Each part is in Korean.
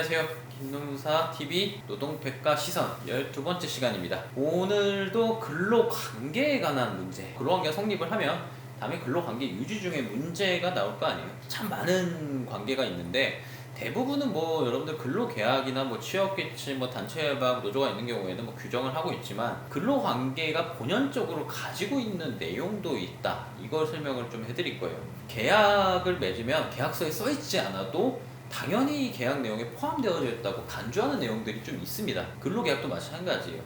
안녕하세요. 김농사 TV 노동백과 시선 12번째 시간입니다. 오늘도 근로관계에 관한 문제. 근로관계가 성립을 하면 다음에 근로관계 유지 중에 문제가 나올 거 아니에요. 참 많은 관계가 있는데 대부분은 뭐 여러분들 근로계약이나 뭐 취업계치, 뭐 단체협약, 노조가 있는 경우에는 뭐 규정을 하고 있지만 근로관계가 본연적으로 가지고 있는 내용도 있다. 이걸 설명을 좀 해드릴 거예요. 계약을 맺으면 계약서에 써 있지 않아도 당연히 계약 내용에 포함되어져 있다고 간주하는 내용들이 좀 있습니다. 근로계약도 마찬가지예요.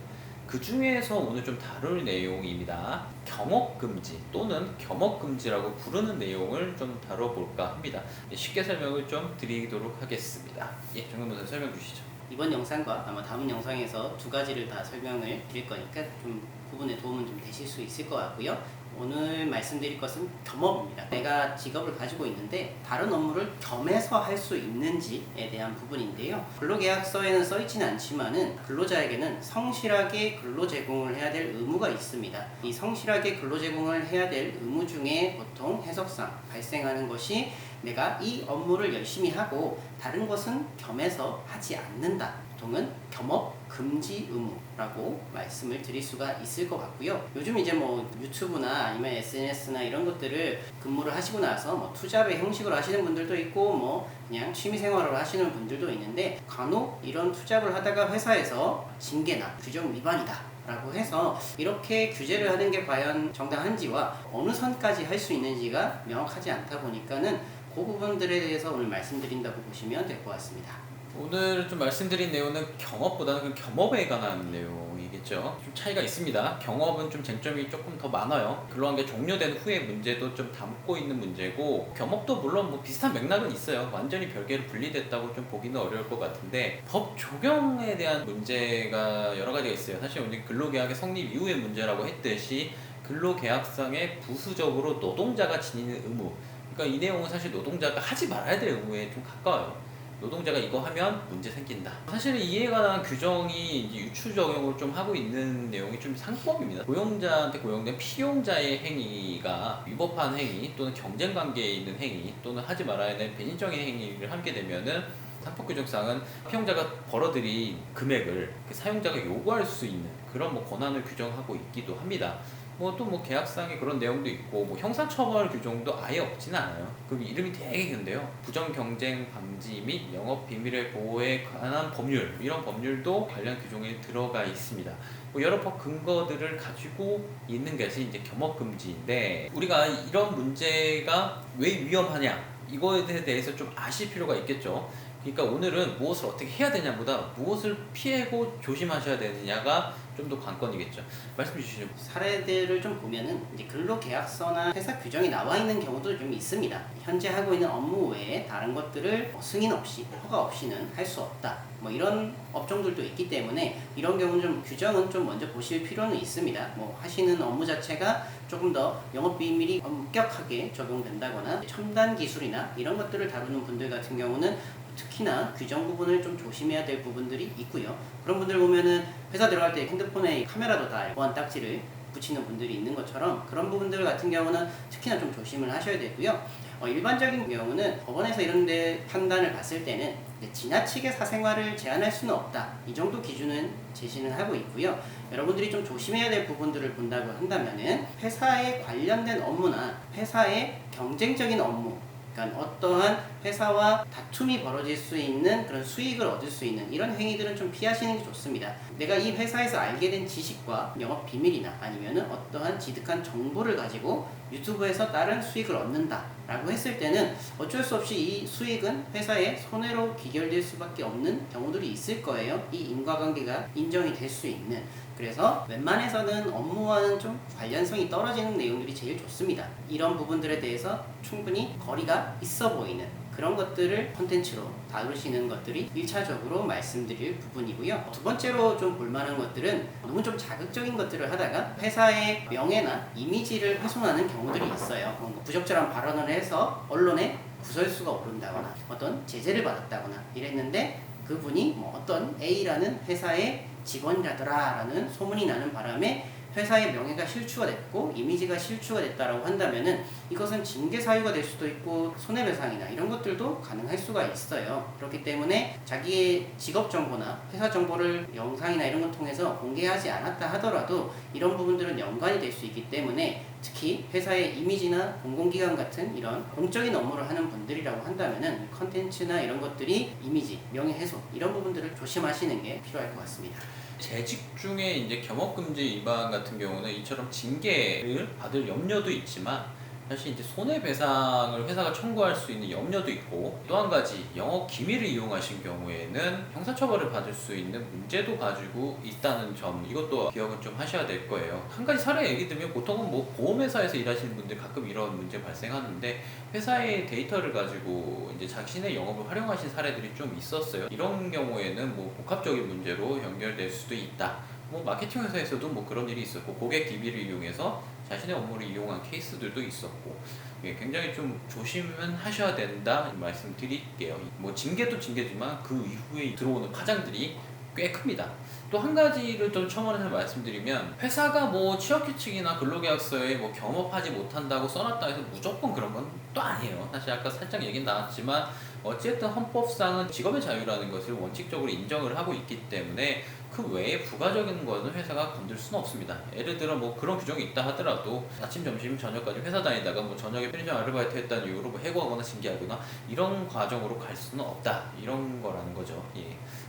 그 중에서 오늘 좀 다룰 내용입니다. 겸업금지 또는 겸업금지라고 부르는 내용을 좀 다뤄볼까 합니다. 네, 쉽게 설명을 좀 드리도록 하겠습니다. 예, 정근무사 설명 주시죠. 이번 영상과 아마 다음 영상에서 두 가지를 다 설명을 드릴 거니까 좀 부분에 도움은 좀 되실 수 있을 것 같고요. 오늘 말씀드릴 것은 겸업입니다. 내가 직업을 가지고 있는데 다른 업무를 겸해서 할 수 있는지에 대한 부분인데요. 근로계약서에는 써있지는 않지만은 근로자에게는 성실하게 근로 제공을 해야 될 의무가 있습니다. 이 성실하게 근로 제공을 해야 될 의무 중에 보통 해석상 발생하는 것이 내가 이 업무를 열심히 하고 다른 것은 겸해서 하지 않는다. 보통은 겸업 금지 의무라고 말씀을 드릴 수가 있을 것 같고요. 요즘 이제 뭐 유튜브나 아니면 SNS나 이런 것들을 근무를 하시고 나서 뭐 투잡의 형식으로 하시는 분들도 있고 뭐 그냥 취미 생활로 하시는 분들도 있는데 간혹 이런 투잡을 하다가 회사에서 징계나 규정 위반이다. 라고 해서 이렇게 규제를 하는 게 과연 정당한지와 어느 선까지 할 수 있는지가 명확하지 않다 보니까는 그 부분들에 대해서 오늘 말씀드린다고 보시면 될 것 같습니다. 오늘 좀 말씀드린 내용은 경업보다는 그 겸업에 관한 내용이겠죠. 좀 차이가 있습니다. 경업은 좀 쟁점이 조금 더 많아요. 근로관계 종료된 후에 문제도 좀 담고 있는 문제고 겸업도 물론 뭐 비슷한 맥락은 있어요. 완전히 별개로 분리됐다고 좀 보기는 어려울 것 같은데 법 적용에 대한 문제가 여러 가지가 있어요. 사실 오늘 근로계약의 성립 이후의 문제라고 했듯이 근로계약상에 부수적으로 노동자가 지니는 의무 그러니까 이 내용은 사실 노동자가 하지 말아야 될 의무에 좀 가까워요. 노동자가 이거 하면 문제 생긴다. 사실은 이에 관한 규정이 유추 적용을 좀 하고 있는 내용이 좀 상법입니다. 고용자한테 고용된 피용자의 행위가 위법한 행위 또는 경쟁 관계에 있는 행위 또는 하지 말아야 될 배신적인 행위를 하게 되면은 상법 규정상은 피용자가 벌어들인 금액을 그 사용자가 요구할 수 있는 그런 뭐 권한을 규정하고 있기도 합니다. 뭐 또 뭐 계약상에 그런 내용도 있고 뭐 형사처벌 규정도 아예 없지는 않아요. 그 이름이 되게 긴데요. 부정 경쟁 방지 및 영업 비밀의 보호에 관한 법률 이런 법률도 관련 규정에 들어가 있습니다. 뭐 여러 법 근거들을 가지고 있는 것이 이제 겸업 금지인데 우리가 이런 문제가 왜 위험하냐 이거에 대해서 좀 아실 필요가 있겠죠. 그러니까 오늘은 무엇을 어떻게 해야 되냐보다 무엇을 피하고 조심하셔야 되느냐가 좀 더 관건이겠죠. 말씀 주시죠. 사례들을 좀 보면은 이제 근로계약서나 회사 규정이 나와 있는 경우도 좀 있습니다. 현재 하고 있는 업무 외에 다른 것들을 뭐 승인 없이 허가 없이는 할 수 없다. 뭐 이런 업종들도 있기 때문에 이런 경우는 좀 규정은 좀 먼저 보실 필요는 있습니다. 뭐 하시는 업무 자체가 조금 더 영업 비밀이 엄격하게 적용된다거나 첨단 기술이나 이런 것들을 다루는 분들 같은 경우는 특히나 규정 부분을 좀 조심해야 될 부분들이 있고요. 그런 분들 보면은 회사 들어갈 때 핸드폰에 카메라도 다 보안 딱지를 붙이는 분들이 있는 것처럼 그런 부분들 같은 경우는 특히나 좀 조심을 하셔야 되고요. 어, 일반적인 경우는 법원에서 이런 데 판단을 봤을 때는 이제 지나치게 사생활을 제한할 수는 없다. 이 정도 기준은 제시는 하고 있고요. 여러분들이 좀 조심해야 될 부분들을 본다고 한다면은 회사에 관련된 업무나 회사의 경쟁적인 업무 그러니까 어떠한 회사와 다툼이 벌어질 수 있는 그런 수익을 얻을 수 있는 이런 행위들은 좀 피하시는 게 좋습니다. 내가 이 회사에서 알게 된 지식과 영업 비밀이나 아니면은 어떠한 지득한 정보를 가지고 유튜브에서 다른 수익을 얻는다 라고 했을 때는 어쩔 수 없이 이 수익은 회사의 손해로 귀결될 수밖에 없는 경우들이 있을 거예요. 이 인과관계가 인정이 될 수 있는 그래서 웬만해서는 업무와는 좀 관련성이 떨어지는 내용들이 제일 좋습니다. 이런 부분들에 대해서 충분히 거리가 있어 보이는 그런 것들을 콘텐츠로 다루시는 것들이 1차적으로 말씀드릴 부분이고요. 두 번째로 좀 볼만한 것들은 너무 좀 자극적인 것들을 하다가 회사의 명예나 이미지를 훼손하는 경우들이 있어요. 뭔가 부적절한 발언을 해서 언론에 구설수가 오른다거나 어떤 제재를 받았다거나 이랬는데 그분이 뭐 어떤 A라는 회사의 직원이라더라라는 소문이 나는 바람에 회사의 명예가 실추가 됐고 이미지가 실추가 됐다라고 한다면은 이것은 징계 사유가 될 수도 있고 손해배상이나 이런 것들도 가능할 수가 있어요. 그렇기 때문에 자기의 직업 정보나 회사 정보를 영상이나 이런 걸 통해서 공개하지 않았다 하더라도 이런 부분들은 연관이 될 수 있기 때문에 특히 회사의 이미지나 공공기관 같은 이런 공적인 업무를 하는 분들이라고 한다면은 컨텐츠나 이런 것들이 이미지, 명예훼손 이런 부분들을 조심하시는 게 필요할 것 같습니다. 재직 중에 이제 겸업금지 위반 같은 경우는 이처럼 징계를 받을 염려도 있지만 사실 이제 손해배상을 회사가 청구할 수 있는 염려도 있고 또 한 가지 영업 기밀을 이용하신 경우에는 형사처벌을 받을 수 있는 문제도 가지고 있다는 점 이것도 기억은 좀 하셔야 될 거예요. 한 가지 사례 얘기 들면 보통은 뭐 보험회사에서 일하시는 분들 가끔 이런 문제 발생하는데 회사의 데이터를 가지고 이제 자신의 영업을 활용하신 사례들이 좀 있었어요. 이런 경우에는 뭐 복합적인 문제로 연결될 수도 있다. 뭐 마케팅 회사에서도 뭐 그런 일이 있었고 고객 기밀을 이용해서 자신의 업무를 이용한 케이스들도 있었고 예, 굉장히 좀 조심은 하셔야 된다 말씀드릴게요. 뭐 징계도 징계지만 그 이후에 들어오는 파장들이 꽤 큽니다. 또 한 가지를 좀 첨언해서 말씀드리면 회사가 뭐 취업규칙이나 근로계약서에 뭐 겸업하지 못한다고 써놨다 해서 무조건 그런 건 또 아니에요. 사실 아까 살짝 얘기 나왔지만 어쨌든 헌법상은 직업의 자유라는 것을 원칙적으로 인정을 하고 있기 때문에 그 외에 부가적인 거는 회사가 건들 수는 없습니다. 예를 들어 뭐 그런 규정이 있다 하더라도 아침, 점심, 저녁까지 회사 다니다가 뭐 저녁에 편의점 아르바이트 했다는 이유로 뭐 해고하거나 징계하거나 이런 과정으로 갈 수는 없다. 이런 거라는 거죠. 예.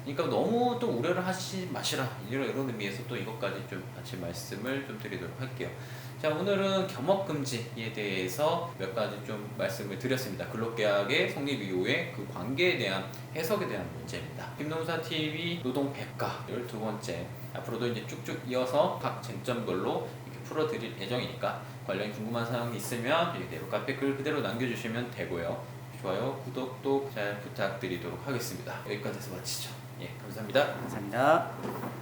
그러니까 너무 또 우려를 하지 마시라. 이런, 이런 의미에서 또 이것까지 좀 같이 말씀을 좀 드리도록 할게요. 자 오늘은 겸업금지에 대해서 몇 가지 좀 말씀을 드렸습니다. 근로계약의 성립 이후에 그 관계에 대한 해석에 대한 문제입니다. 김동사 TV 노동 100가 12번째 앞으로도 이제 쭉쭉 이어서 각 쟁점별로 이렇게 풀어드릴 예정이니까 관련 궁금한 사항이 있으면 이대로 카페 글 그대로 남겨주시면 되고요. 좋아요, 구독도 잘 부탁드리도록 하겠습니다. 여기까지 해서 마치죠. 예, 감사합니다. 감사합니다.